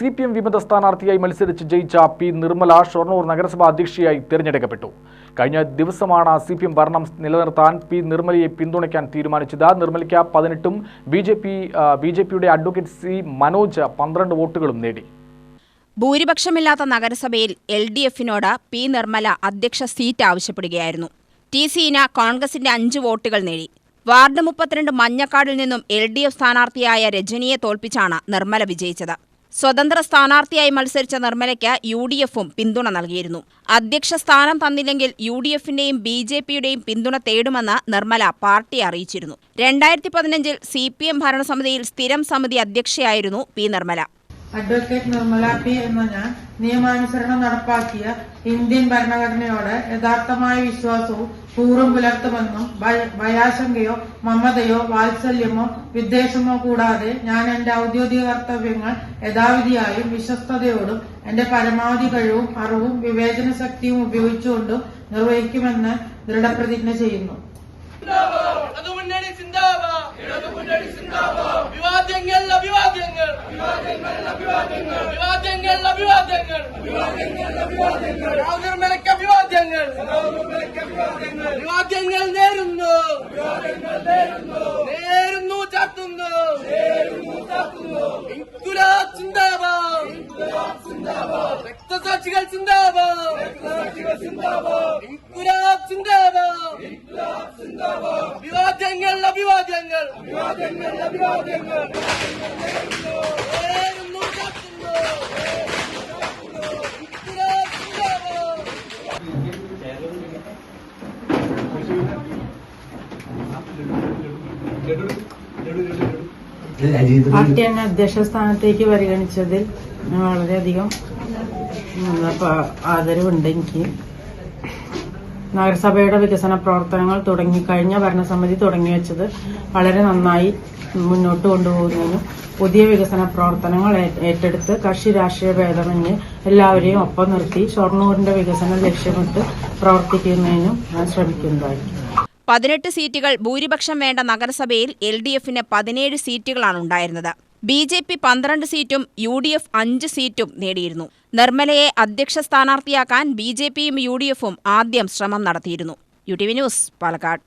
C P M വിമത സ്ഥാനാർത്ഥിയായി മത്സരിച്ച് ജയിച്ച പി നിർമ്മല ഷൊർണൂർ നഗരസഭാ അധ്യക്ഷയായി തിരഞ്ഞെടുക്കപ്പെട്ടു. കഴിഞ്ഞ ദിവസമാണ് സി പി എം ഭരണം നിലനിർത്താൻ പി നിർമ്മലയെ പിന്തുണയ്ക്കാൻ തീരുമാനിച്ചത്. നിർമ്മലയ്ക്ക് പതിനെട്ടും B J P B J പിയുടെ അഡ്വക്കേറ്റ് സി മനോജ് പന്ത്രണ്ട് വോട്ടുകളും നേടി. ഭൂരിപക്ഷമില്ലാത്ത നഗരസഭയിൽ എൽ ഡി എഫിനോട് പി നിർമ്മല അധ്യക്ഷ സീറ്റ് ആവശ്യപ്പെടുകയായിരുന്നു. ടി സീന കോൺഗ്രസിന്റെ അഞ്ച് വോട്ടുകൾ നേടി. വാർഡ് മുപ്പത്തിരണ്ട് മഞ്ഞക്കാടിൽ നിന്നും എൽ ഡി എഫ് സ്ഥാനാർത്ഥിയായ രജനിയെ തോൽപ്പിച്ചാണ് നിർമ്മല വിജയിച്ചത്. സ്വതന്ത്ര സ്ഥാനാർത്ഥിയായി മത്സരിച്ച നിർമ്മലയ്ക്ക് യു ഡി എഫും പിന്തുണ നൽകിയിരുന്നു. അധ്യക്ഷ സ്ഥാനം തന്നില്ലെങ്കിൽ യു ഡി എഫിന്റെയും ബി ജെ പിയുടെയും പിന്തുണ തേടുമെന്ന് നിർമ്മല പാർട്ടി അറിയിച്ചിരുന്നു. രണ്ടായിരത്തി പതിനഞ്ചിൽ സി പി എം ഭരണസമിതിയിൽ സ്ഥിരം സമിതി അധ്യക്ഷയായിരുന്നു P Nirmala. Advocate Nirmala P എന്ന ഞാൻ നിയമാനുസരണം നടപ്പാക്കിയ ഇന്ത്യൻ ഭരണഘടനയോട് യഥാർത്ഥമായ വിശ്വാസവും കൂറും പുലർത്തുമെന്നും ഭയ- ഭയാശങ്കയോ മമതയോ വാത്സല്യമോ വിദ്വേഷമോ കൂടാതെ ഞാൻ എന്റെ ഔദ്യോഗിക കർത്തവ്യങ്ങൾ യഥാവിധിയായും വിശ്വസ്തയോടും എന്റെ പരമാവധി കഴിവും അറിവും വിവേചന ശക്തിയും ഉപയോഗിച്ചുകൊണ്ടും നിർവഹിക്കുമെന്ന് ദൃഢപ്രതിജ്ഞ ചെയ്യുന്നു ഇടതുമുന്നണി സിന്ദാബാദ് ഇടതുമുന്നണി സിന്ദാബാദ് വിവാദങ്ങൾ അഭിവാദ്യങ്ങൾ അഭിവാദ്യങ്ങൾ വിവാദങ്ങൾ അഭിവാദ്യങ്ങൾ അഭിവാദ്യങ്ങൾ അഭിവാദ്യങ്ങൾ നേരുന്നു നേരുന്നു ചാത്തുന്നു ഇൻകുലാബ് സിന്ദാബാദ് രക്തസാക്ഷികൾ സിന്ദാബാദ് ഇൻകുലാബ് സിന്ദാബാദ് വിവാദങ്ങൾ. അഭിവാദ്യങ്ങൾ അഭിവാദ്യങ്ങൾ അഭിവാദ്യങ്ങൾ പാർട്ടി അധ്യക്ഷ സ്ഥാനത്തേക്ക് പരിഗണിച്ചതിൽ വളരെയധികം ആദരവുണ്ട് എനിക്ക്. നഗരസഭയുടെ വികസന പ്രവർത്തനങ്ങൾ തുടങ്ങി കഴിഞ്ഞ ഭരണസമിതി തുടങ്ങി വെച്ചത് വളരെ നന്നായി മുന്നോട്ട് കൊണ്ടുപോകുന്നതിനും പുതിയ വികസന പ്രവർത്തനങ്ങൾ ഏറ്റെടുത്ത് കക്ഷി രാഷ്ട്രീയ ഭേദമന്യേ എല്ലാവരെയും ഒപ്പം നിർത്തി ഷൊർണൂരിന്റെ വികസനം ലക്ഷ്യമിട്ട് പ്രവർത്തിക്കുന്നതിനും ഞാൻ ശ്രമിക്കുന്നതായിരിക്കും പതിനെട്ട് സീറ്റുകൾ ഭൂരിപക്ഷം വേണ്ട നഗരസഭയിൽ എൽ ഡി എഫിന് പതിനേഴ് സീറ്റുകളാണ് ഉണ്ടായിരുന്നത്. ബി ജെ പി പന്ത്രണ്ട് സീറ്റും യു ഡി എഫ് അഞ്ച് സീറ്റും നേടിയിരുന്നു. നിർമ്മലയെ അധ്യക്ഷ സ്ഥാനാർത്ഥിയാക്കാൻ ബി ജെ പിയും യു ഡി എഫും ആദ്യം ശ്രമം നടത്തിയിരുന്നു. U T V news Palakkad.